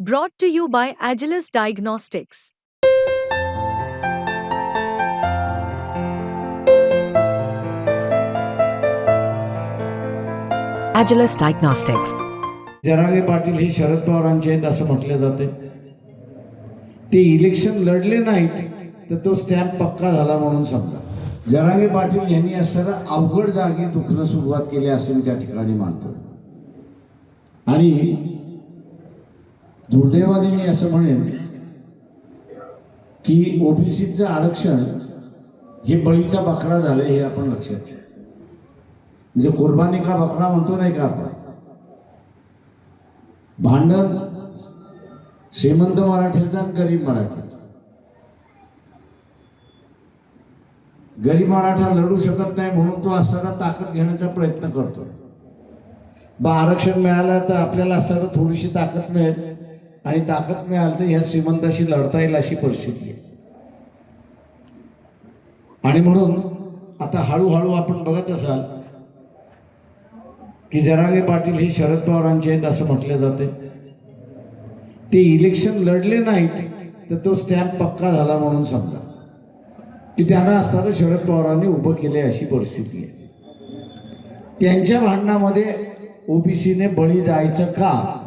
Brought to you by Agilis Diagnostics. Agilis Diagnostics. Jarange Patil हे शरद पवारांचे आहेत असं म्हटलं जाते ते इलेक्शन लढले नाहीत तर तो स्टॅम्प पक्का झाला म्हणून समजा जरांगे पाटील यांनी असताना अवघड जागी दुखणं सुरुवात केली असं मी त्या ठिकाणी मानतो आणि दुर्दैवाने मी असं म्हणेन की ओबीसीचं आरक्षण हे बळीचा बकरा झालं हे आपण लक्षात घ्या म्हणजे कुर्बानी का बकरा म्हणतो नाही का आपण? भांडण श्रीमंत मराठीचा आणि गरीब मराठीचा. गरीब मराठा लढू शकत नाही म्हणून तो असताना ताकद घेण्याचा प्रयत्न करतो बा आरक्षण मिळालं तर आपल्याला असताना थोडीशी ताकद मिळेल. आणि ताकद मिळाली तर ह्या श्रीमंताशी लढता येईल अशी परिस्थिती आहे. आणि म्हणून आता हळूहळू आपण बघत असाल की जरांगे पाटील हे शरद पवारांचे आहेत असं म्हटले जाते. ते इलेक्शन लढले नाहीत तर तो स्टॅम्प पक्का झाला म्हणून समजा. की त्यांना असताना शरद पवारांनी उभं केले अशी परिस्थिती आहे. त्यांच्या भांडणामध्ये ओबीसीने बळी जायचं का?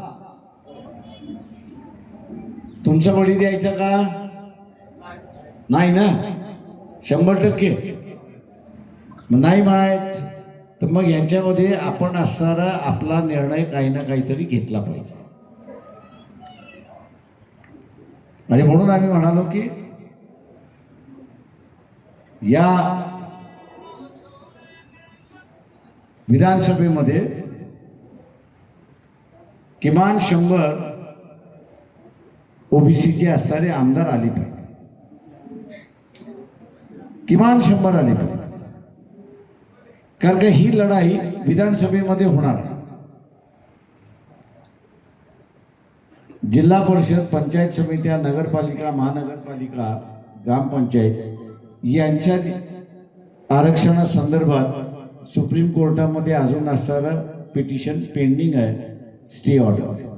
तुमचा बळी द्यायचा का? नाही ना? शंभर टक्के. मग नाही माहीत तर मग यांच्यामध्ये आपण असणारा आपला निर्णय काही ना काहीतरी घेतला पाहिजे. आणि म्हणून आम्ही म्हणालो की या विधानसभेमध्ये किमान शंभर ओबीसीचे असणारे आमदार आले पाहिजे. किमान शंभर आले पाहिजे. कारण का ही लढाई विधानसभेमध्ये होणार आहे. जिल्हा परिषद, पंचायत समित्या नगरपालिका, महानगरपालिका, ग्रामपंचायत यांच्या आरक्षणासंदर्भात सुप्रीम कोर्टामध्ये अजून असणारं पिटिशन पेंडिंग आहे. Stay order